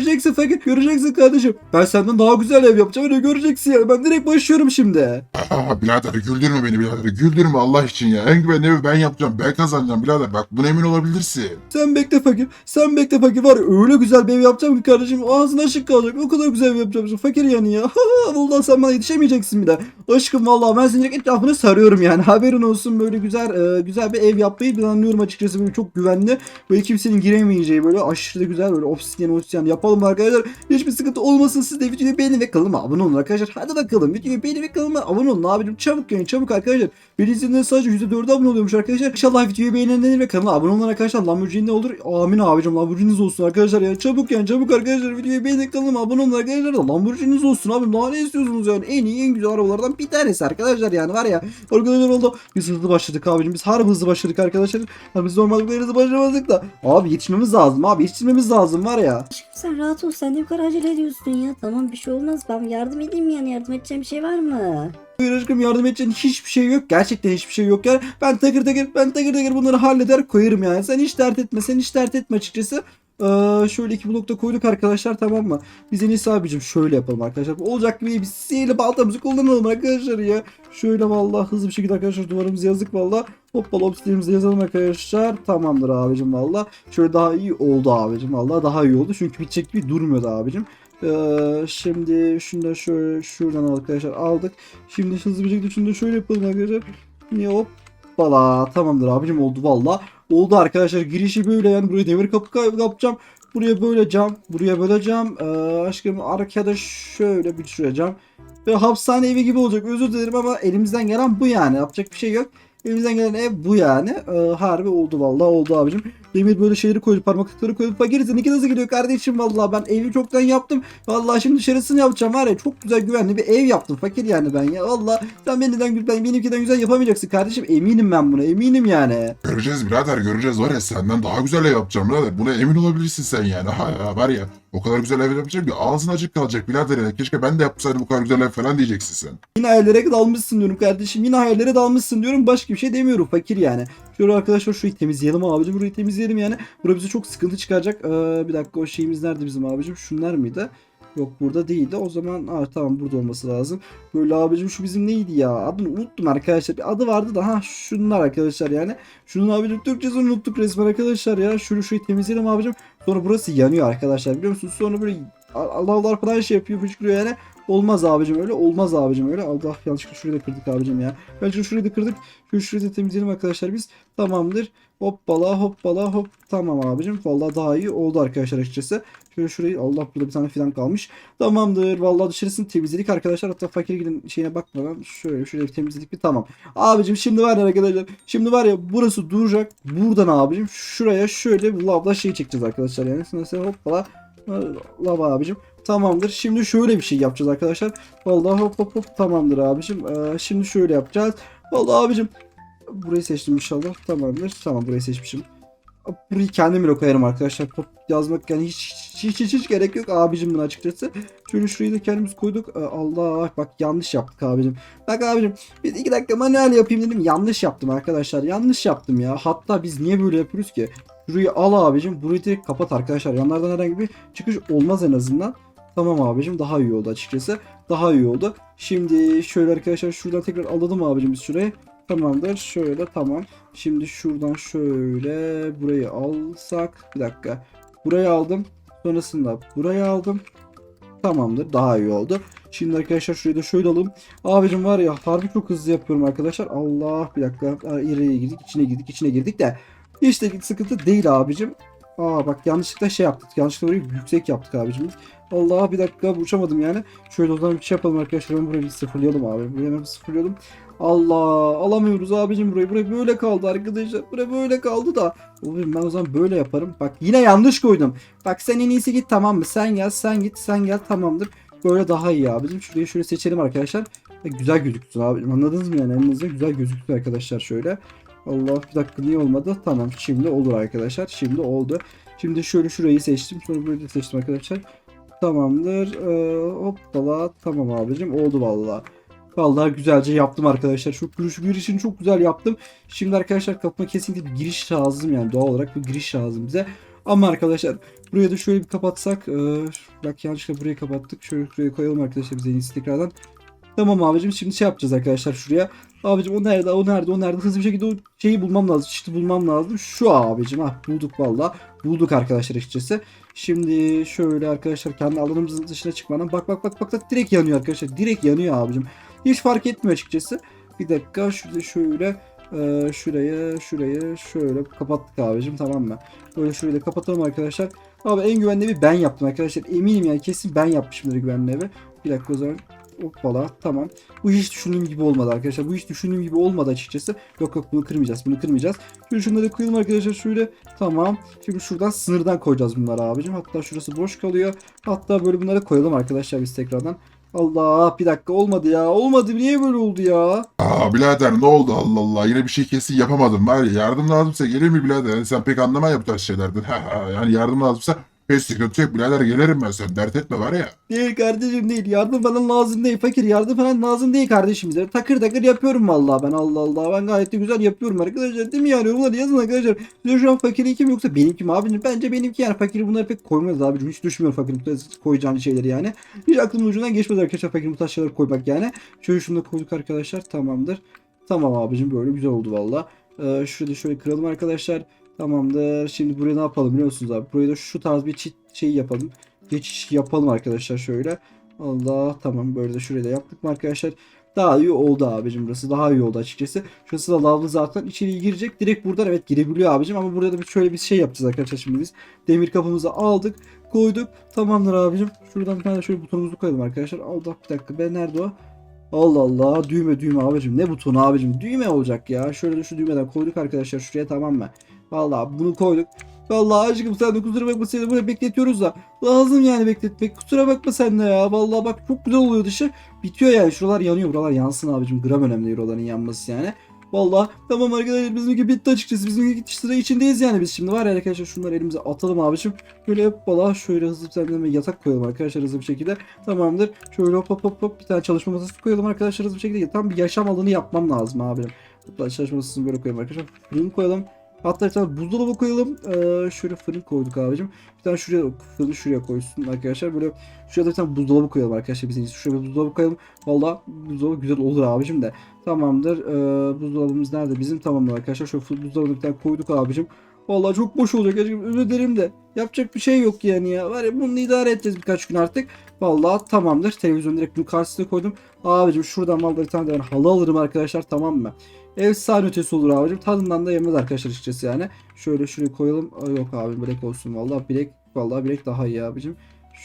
göreceksin fakir göreceksin kardeşim. Ben senden daha güzel ev yapacağım öyle göreceksin yani. Ben direkt başlıyorum şimdi. Aa, birader güldürme beni birader. Güldürme Allah için ya. En güvenli evi ben yapacağım. Ben kazanacağım birader. Bak buna emin olabilirsin. Sen bekle fakir. Sen bekle fakir var ya öyle güzel bir ev yapacağım ki kardeşim ağzın açık kalacak. O kadar güzel ev yapacağım. Fakir yani ya. Vallahi sen bana yetişemeyeceksin bir de. Aşkım vallahi ben senin etrafını sarıyorum yani. Haberin olsun böyle güzel e, güzel bir ev yapmayı planlıyorum açıkçası. Böyle çok güvenli. Böyle kimsenin giremeyeceği böyle aşırı güzel böyle obsidian obsidian yapalım arkadaşlar. Hiçbir sıkıntı olmasın. Siz de videoyu beğenin ve kanalıma abone olun arkadaşlar. Hadi bakalım videoyu beğenin ve kanalıma abone olun abicim. Çabuk yani çabuk arkadaşlar. Beni izleyenlerin sadece %4'e abone oluyormuş arkadaşlar. İnşallah videoyu beğenenler ve kanala abone olan arkadaşlar Lamborghini ne olur? Amin abicim Lamborghini'niz olsun arkadaşlar ya. Çabuk yani çabuk arkadaşlar videoyu beğenin kanalıma abone olun arkadaşlar. Lamborghini'niz olsun abim. Daha ne istiyorsunuz yani? En iyi en güzel arabalardan bir tanesi arkadaşlar yani var ya. Arkadaşlar oldu. Biz hızlı başladık abicim. Biz harbi hızlı başladık arkadaşlar. Ha, biz normalde hızlı başlamadık da. Abi yetişmemiz lazım abi. Yetişmemiz lazım var ya. Sen rahat ol sen de yukarı acele ediyorsun ya. Tamam bir şey olmaz ben yardım edeyim yani yardım edeceğim bir şey var mı? Hayır aşkım yardım edeceğin hiçbir şey yok. Gerçekten hiçbir şey yok yani. Ben takır takır ben takır takır bunları halleder koyarım yani. Sen hiç dert etme. Sen hiç dert etme açıkçası. Ee, şöyle iki blokta koyduk arkadaşlar tamam mı? Biz en iyisi abicim şöyle yapalım arkadaşlar. Olacak gibi biz sihirli baltamızı kullanalım arkadaşlar ya. Şöyle vallahi hızlı bir şekilde arkadaşlar duvarımızı yazdık vallahi. Hoppala obsidianimizi yazalım arkadaşlar. Tamamdır abicim valla. Şöyle daha iyi oldu abicim valla. Daha iyi oldu. Çünkü bitecek gibi durmuyordu abicim. Ee, şimdi şunu da şöyle şuradan arkadaşlar aldık. Şimdi hızlı bir şekilde şunu da şöyle yapalım arkadaşlar. Niye hoppala tamamdır abicim oldu valla. Oldu arkadaşlar girişi böyle yani buraya demir kapı yapacağım. Buraya böyle cam, buraya böyle cam. Ee, aşkım arkada şöyle bir şuraya cam. Ve hapishane evi gibi olacak özür dilerim ama elimizden gelen bu yani yapacak bir şey yok. Elimizden gelen ev bu yani. Ee, harbi oldu vallahi oldu abicim. Demir böyle şeyleri koyduk parmaklıkları koyduk. Fakir seninki nasıl gidiyor kardeşim vallahi ben evi çoktan yaptım. Vallahi şimdi dışarısını yapacağım var ya çok güzel güvenli bir ev yaptım fakir yani ben ya. Vallahi sen benden ben benimkiden güzel yapamayacaksın kardeşim eminim ben buna eminim yani. Göreceğiz birader göreceğiz var ya senden daha güzel ev yapacağım birader. Buna emin olabilirsin sen yani. Ha, ya, var ya o kadar güzel ev yapacağım ki ağzın açık kalacak birader yani. Keşke ben de yapsaydım bu kadar güzel ev falan diyeceksin sen. Yine hayallere dalmışsın diyorum kardeşim. Yine hayallere dalmışsın diyorum. Başka bir şey demiyorum fakir yani. Şöyle arkadaşlar şurayı temizleyelim abicim. Burayı temizleyelim yani. Bura bize çok sıkıntı çıkaracak. Ee, bir dakika o şeyimiz nerede bizim abicim? Şunlar mıydı? Yok burada değildi. O zaman aa, tamam burada olması lazım. Böyle abicim şu bizim neydi ya? Adını unuttum arkadaşlar. Bir adı vardı da ha şunlar arkadaşlar yani. Şunun abicim Türkçesini unuttuk resmen arkadaşlar ya. Şunu şurayı temizleyelim abicim. Sonra burası yanıyor arkadaşlar biliyor musunuz? Sonra böyle Allah Allah falan şey yapıyor fışkırıyor yani. Olmaz abicim öyle. Olmaz abicim öyle. Allah yanlışlıkla şurayı da kırdık abicim ya. Bence şurayı da kırdık. Şu şurayı da temizleyelim arkadaşlar biz. Tamamdır. Hoppala hoppala hop. Tamam abicim. Vallahi daha iyi oldu arkadaşlar açıkçası. Şöyle şurayı Allah burada bir tane filan kalmış. Tamamdır. Vallahi dışarısını temizledik arkadaşlar. Hatta fakir gidin şeyine bakmadan şöyle şurayı bir temizledik bir tamam. Abicim şimdi var ya arkadaşlar. Şimdi var ya burası duracak. Buradan abicim şuraya şöyle lavla şey çekeceğiz arkadaşlar. Yani mesela hoppala lava abicim. Tamamdır. Şimdi şöyle bir şey yapacağız arkadaşlar. Vallahi hop hop hop tamamdır abicim. Ee, şimdi şöyle yapacağız. Vallahi abicim burayı seçtim inşallah. Tamamdır. Tamam burayı seçmişim. Burayı kendim bile koyarım arkadaşlar. Pop yazmak yani hiç hiç, hiç, hiç, hiç gerek yok abicim buna açıkçası. Şöyle şurayı da kendimiz koyduk. Ee, Allah bak yanlış yaptık abicim. Bak abicim biz iki dakika manuel yapayım dedim. Yanlış yaptım arkadaşlar. Yanlış yaptım ya. Hatta biz niye böyle yapıyoruz ki? Şurayı al abicim. Burayı direkt kapat arkadaşlar. Yanlardan herhangi bir çıkış olmaz en azından. Tamam abicim daha iyi oldu açıkçası. Daha iyi oldu. Şimdi şöyle arkadaşlar şuradan tekrar alalım abicim biz şurayı. Tamamdır. Şöyle tamam. Şimdi şuradan şöyle burayı alsak. Bir dakika. Burayı aldım. Sonrasında burayı aldım. Tamamdır. Daha iyi oldu. Şimdi arkadaşlar şurayı da şöyle alalım. Abicim var ya harbi çok hızlı yapıyorum arkadaşlar. Allah bir dakika. İçine girdik. içine girdik. içine girdik de. Hiç de sıkıntı değil abicim. Aa bak yanlışlıkla şey yaptık. Yanlışlıkla burayı yüksek yaptık abicim. Allah bir dakika uçamadım yani. Şöyle o zaman bir şey yapalım arkadaşlar. Ben burayı bir sıfırlayalım abi. Burayı hemen sıfırlayalım. Allah alamıyoruz abicim burayı. Burayı böyle kaldı arkadaşlar. Buraya böyle kaldı da. Oğlum ben o zaman böyle yaparım. Bak yine yanlış koydum. Bak sen en iyisi git tamam mı? Sen gel sen git sen gel tamamdır. Böyle daha iyi abicim. Şurayı şöyle seçelim arkadaşlar. Ve güzel gözüksün abicim. Anladınız mı yani? Elinizde güzel gözüksün arkadaşlar şöyle. Allah bir dakika niye olmadı? Tamam şimdi olur arkadaşlar. Şimdi oldu. Şimdi şöyle şurayı seçtim. Sonra burayı da seçtim arkadaşlar. Tamamdır. Ee, hoppala. Tamam abicim. Oldu vallahi. Vallahi güzelce yaptım arkadaşlar. Şu giriş, girişini çok güzel yaptım. Şimdi arkadaşlar kapıma kesinlikle bir giriş lazım yani doğal olarak bir giriş lazım bize. Ama arkadaşlar buraya da şöyle bir kapatsak. E, bak yanlışlıkla burayı kapattık. Şöyle şuraya koyalım arkadaşlar biz en iyisi tekrardan. Tamam abicim şimdi şey yapacağız arkadaşlar şuraya. Abicim o nerede o nerede o nerede hızlı bir şekilde o şeyi bulmam lazım. İşte bulmam lazım. Şu abicim ha bulduk valla. Bulduk arkadaşlar açıkçası. Şimdi şöyle arkadaşlar kendi alanımızın dışına çıkmadan bak bak bak bak bak direkt yanıyor arkadaşlar. Direkt yanıyor abicim. Hiç fark etmiyor açıkçası. Bir dakika şurada şöyle e, şuraya şuraya şöyle kapattık abicim tamam mı? Böyle şurayı da kapatalım arkadaşlar. Abi en güvenli evi ben yaptım arkadaşlar. Eminim yani kesin ben yapmışımdır güvenli evi. Bir dakika o zaman. Hoppala tamam. Bu hiç düşündüğüm gibi olmadı arkadaşlar. Bu hiç düşündüğüm gibi olmadı açıkçası. Yok yok bunu kırmayacağız. Bunu kırmayacağız. Şöyle şunları koyalım arkadaşlar şöyle. Tamam. Şimdi şuradan sınırdan koyacağız bunları abicim. Hatta şurası boş kalıyor. Hatta böyle bunları koyalım arkadaşlar biz tekrardan. Allah bir dakika olmadı ya. Olmadı. Niye böyle oldu ya? Aa birader ne oldu Allah Allah yine bir şey kesin yapamadım var ya yardım lazımsa gelir mi birader yani sen pek anlama ya bu tarz şeylerden yani yardım lazımsa hiç sıkıntı yok birader gelirim ben sen dert etme var ya. Değil kardeşim değil. Yardım falan lazım değil. Fakir yardım falan lazım değil kardeşim bize. Takır takır yapıyorum vallahi ben Allah Allah. Ben gayet de güzel yapıyorum arkadaşlar. Değil mi yani? Yorumları yazın arkadaşlar. Size şu an fakirinki mi yoksa benimki mi abicim? Bence benimki yani. Fakiri bunları pek koymaz abicim. Hiç düşmüyorum fakirin koyacağım şeyleri yani. Hiç aklımın ucundan geçmez arkadaşlar fakirin bu tarz şeyleri koymak yani. Şöyle şunu da koyduk arkadaşlar. Tamamdır. Tamam abicim böyle güzel oldu valla. Ee, şurada şöyle kıralım arkadaşlar. Tamamdır. Şimdi buraya ne yapalım biliyor musunuz abi? Buraya da şu tarz bir çit şey yapalım. Geçiş yapalım arkadaşlar şöyle. Allah tamam böyle de şuraya da yaptık mı arkadaşlar? Daha iyi oldu abicim burası. Daha iyi oldu açıkçası. Şurası da lavlı zaten içeriye girecek. Direkt buradan evet girebiliyor abicim ama burada da şöyle bir şey yapacağız arkadaşlar şimdi biz. Demir kapımızı aldık. Koyduk. Tamamdır abicim. Şuradan bir tane şöyle butonumuzu koyalım arkadaşlar. Allah bir dakika. Ben nerede o? Allah Allah. Düğme düğme abicim. Ne butonu abicim? Düğme olacak ya. Şöyle şu düğmeden koyduk arkadaşlar şuraya tamam mı? Vallahi bunu koyduk. Vallahi aşkım sen de kusura bakma seni böyle bekletiyoruz da. Lazım yani bekletmek. Kusura bakma sen de ya. Vallahi bak çok güzel oluyor dışı. Bitiyor yani. Şuralar yanıyor. Buralar yansın abicim. Gram önemli değil yanması yani. Vallahi tamam arkadaşlar bizimki bitti açıkçası. Bizimki sıra içindeyiz yani biz şimdi var ya arkadaşlar şunları elimize atalım abicim. Şöyle hep valla şöyle hızlı bir tane yatak koyalım arkadaşlar hızlı bir şekilde. Tamamdır. Şöyle hop hop hop hop bir tane çalışma masası koyalım arkadaşlar hızlı bir şekilde. Tam bir yaşam alanı yapmam lazım. Hatta çalışma masasını böyle koyalım arkadaşlar. Fırın koyalım. Hatta bir tane buzdolabı koyalım. Ee, şöyle fırın koyduk abicim. Bir tane şuraya fırını şuraya koysun arkadaşlar. Böyle şuraya da bir tane buzdolabı koyalım arkadaşlar. Biz en iyisi şuraya bir buzdolabı koyalım. Valla buzdolabı güzel olur abicim de. Tamamdır. Ee, buzdolabımız nerede? Bizim tamamdır arkadaşlar. Şöyle buzdolabını bir tane koyduk abicim. Vallahi çok boş olacak. Özür dilerim de. Yapacak bir şey yok yani ya. Var ya bunu idare edeceğiz birkaç gün artık. Vallahi tamamdır. Televizyon direkt bunun karşısına koydum. Abicim şuradan vallahi bir tane de ben halı alırım arkadaşlar tamam mı? Efsane ötesi olur abicim. Tadından da yemez arkadaşlar açıkçası yani. Şöyle şuraya koyalım. Aa, yok abi bilek olsun vallahi bilek vallahi bilek daha iyi abicim.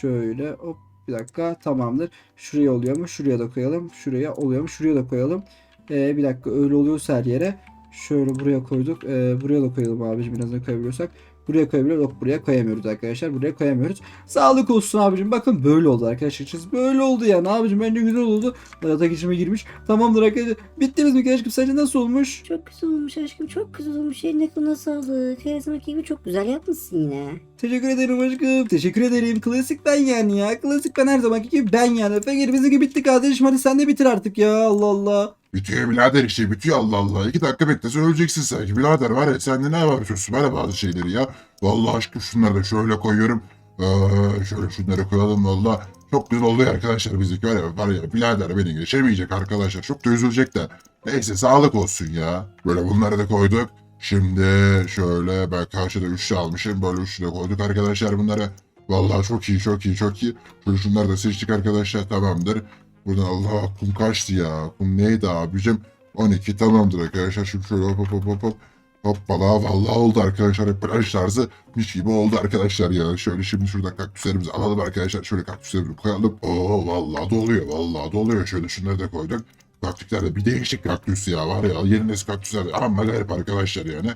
Şöyle hop bir dakika tamamdır. Şuraya oluyor mu? Şuraya da koyalım. Şuraya oluyor mu? Şuraya da koyalım. Ee, bir dakika öyle oluyorsa her yere. Şöyle buraya koyduk. Ee, buraya da koyalım abicim biraz da koyabiliyorsak. Buraya koyabiliyoruz. Yok buraya koyamıyoruz arkadaşlar. Buraya koyamıyoruz. Sağlık olsun abicim. Bakın böyle oldu arkadaşlar. Böyle oldu yani abicim. Bence güzel oldu. Hayata geçirme girmiş. Tamamdır arkadaşlar. Bittiniz mi aşkım? Sence nasıl olmuş? Çok güzel olmuş aşkım çok güzel olmuş. Eline koluna sağlık. Her zamanki gibi çok güzel yapmışsın yine. Teşekkür ederim aşkım. Teşekkür ederim. Klasik ben yani ya. Klasik ben her zamanki gibi ben yani. Fakir bizimki bitti kardeşim. Hadi sen de bitir artık ya. Allah Allah. Bitiyor birader işte bitiyor Allah Allah. İki dakika beklesen öleceksin sanki. Birader var ya sende ne var çözsün bana bazı şeyleri ya. Vallahi aşkım şunları da şöyle koyuyorum. Ee, şöyle şunları koyalım valla. Çok güzel oluyor arkadaşlar bizimki var ya, var ya birader beni geçemeyecek arkadaşlar. Çok da üzülecek de. Neyse sağlık olsun ya. Böyle bunları da koyduk. Şimdi şöyle ben karşıda üçlü almışım. Böyle üçlü de koyduk arkadaşlar bunları. Vallahi çok iyi çok iyi çok iyi. Şöyle şunları da seçtik arkadaşlar tamamdır. Buradan Allah kum kaçtı ya. Kum neydi abicim? 12 tamamdır arkadaşlar. Şimdi şöyle hop hop hop hop hop. Hoppala vallahi oldu arkadaşlar. Plaj tarzı mis gibi oldu arkadaşlar ya. Şöyle şimdi şurada kaktüslerimizi alalım arkadaşlar. Şöyle kaktüslerimizi koyalım. Oo vallahi doluyor vallahi doluyor. Şöyle şunları da koyduk. Kaktüslerde bir değişik kaktüs ya var ya. Yeni nesil kaktüsler ama garip arkadaşlar yani.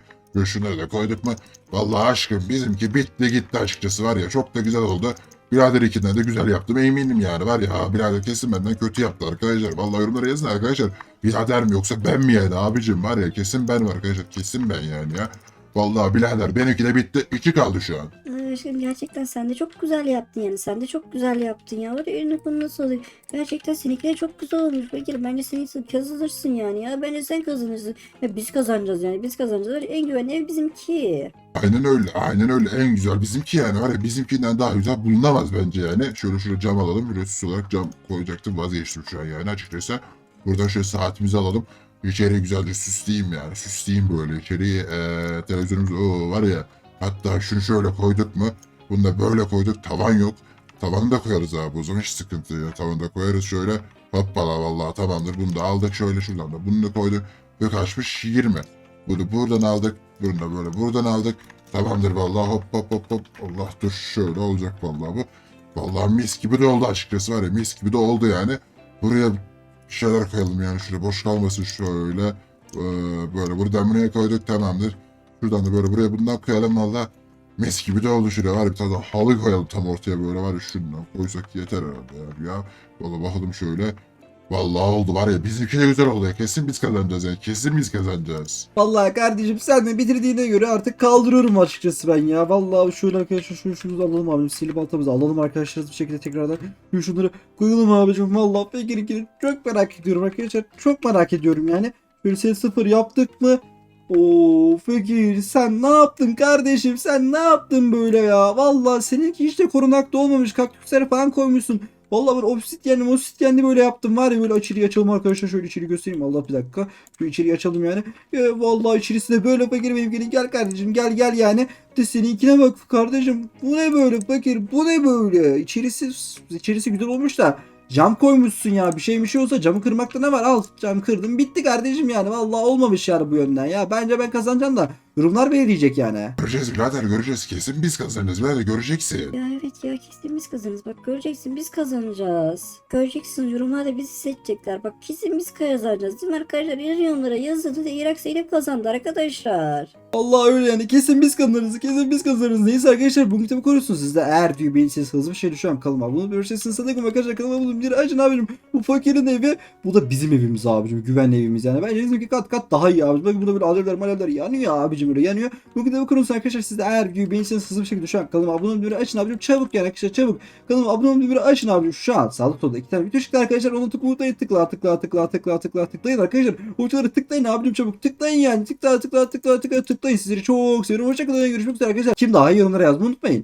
Şunları da koyduk mu? Vallahi aşkım bizimki bitti gitti açıkçası var ya. Çok da güzel oldu. Birader ikinden de güzel yaptım eminim yani var ya birader kesin benden kötü yaptı arkadaşlar. Vallahi yorumlara yazın arkadaşlar. Birader mi yoksa ben mi yani abicim var ya kesin ben var arkadaşlar kesin ben yani ya. Vallahi birader benimki de bitti. iki kaldı şu an. Aşkım gerçekten sen de çok güzel yaptın yani. Sen de çok güzel yaptın ya. Var ya eline koluna sağlık. Gerçekten seninkiler çok güzel olmuş. Fakir bence sen kazanırsın yani ya. Bence sen kazanırsın. Ya biz kazanacağız yani. Biz kazanacağız. En güvenli ev bizimki. Aynen öyle, aynen öyle. En güzel bizimki yani var ya bizimkinden daha güzel bulunamaz bence yani. Şöyle şöyle cam alalım. Şöyle süs olarak cam koyacaktım vazgeçtim şu an yani açıkçası. Buradan şöyle saatimizi alalım. İçeri güzelce süsleyeyim yani. Süsleyeyim böyle içeriği. Ee, televizyonumuz o var ya. Hatta şunu şöyle koyduk mu? Bunu da böyle koyduk. Tavan yok. Tavanı da koyarız abi o zaman hiç sıkıntı yok. Tavanı da koyarız şöyle. Hoppala vallahi tamamdır. Bunu da aldık şöyle şuradan da. Bunu da koyduk. Ve kaçmış 20. Bunu buradan aldık. Bunu da böyle buradan aldık. Tamamdır vallahi hop hop hop hop. Allah dur şöyle olacak vallahi bu. Vallahi mis gibi de oldu açıkçası var ya mis gibi de oldu yani. Buraya şeyler koyalım yani şöyle boş kalmasın şöyle. Ee, böyle buradan buraya koyduk tamamdır. Şuradan da böyle buraya bundan koyalım valla. Mis gibi de oldu şuraya var ya bir tane halı koyalım tam ortaya böyle var ya şundan koysak yeter herhalde yani ya. Valla bakalım şöyle. Vallahi oldu var ya bizimki de güzel oldu ya kesin biz kazanacağız yani kesin biz kazanacağız. Vallahi kardeşim sen de bitirdiğine göre artık kaldırıyorum açıkçası ben ya. Vallahi şöyle arkadaşlar şunu şunu alalım abi. Silip baltamızı alalım arkadaşlar bir şekilde tekrardan. Şunu şunları koyalım abicim. Vallahi Fakir'inkini çok merak ediyorum arkadaşlar. Çok merak ediyorum yani. Böyle set sıfır yaptık mı? Oo Fakir sen ne yaptın kardeşim? Sen ne yaptın böyle ya? Vallahi seninki hiç de korunakta olmamış. Kaktüsleri falan koymuşsun. Vallahi ben obsidyenli obsidyenli böyle yaptım. Var ya böyle içeriği açalım arkadaşlar şöyle içeri göstereyim. Allah bir dakika. Şu içeriği açalım yani. Ya vallahi içerisi böyle fakir benimkinin gel kardeşim gel gel yani. De seninkine bak kardeşim. Bu ne böyle fakir? Bu ne böyle? İçerisi içerisi güzel olmuş da cam koymuşsun ya. Bir şey bir olsa camı kırmakta ne var? Al cam kırdım. Bitti kardeşim yani. Vallahi olmamış yani bu yönden ya. Bence ben kazanacağım da yorumlar belirleyecek yani. Göreceğiz birader göreceğiz kesin biz kazanırız birader göreceksin. Ya evet ya kesin biz kazanırız. Bak göreceksin biz kazanacağız. Göreceksin yorumlarda bizi seçecekler. Bak kesin biz kazanacağız. Değil mi arkadaşlar? Yazın yorumlara yazın. Irak Zeynep kazandı arkadaşlar. Allah öyle yani kesin biz kazanırız kesin biz kazanırız. Neyse arkadaşlar bu kitabı koruyorsunuz siz de eğer diyor beğenirseniz hızlı bir şey düşüyorum kanalıma abone olup görürseniz sadece arkadaşlar kanalıma abone olun. açın abicim bu fakirin evi bu da bizim evimiz abicim güvenli evimiz yani. Bence bizimki kat kat daha iyi abicim. Bakın burada böyle alevler malevler yanıyor abicim böyle yanıyor. Bu kitabı koruyorsunuz arkadaşlar siz de eğer diyor beğenirseniz hızlı bir şekilde düşüyorum kanalıma abone olun açın abicim çabuk yani arkadaşlar çabuk. Kanalıma abone olun açın abicim şu an sağlık solda iki tane video çıktı arkadaşlar onu tıklayın tıkla tıkla tıkla tıkla tıkla tıklayın arkadaşlar. Hocaları tıklayın abicim çabuk tıklayın yani tıkla tıkla tıkla tıkla tıkla tıklayın sizleri çok seviyorum. Hoşçakalın görüşmek üzere arkadaşlar. Kim daha iyi yorumlara yazmayı unutmayın.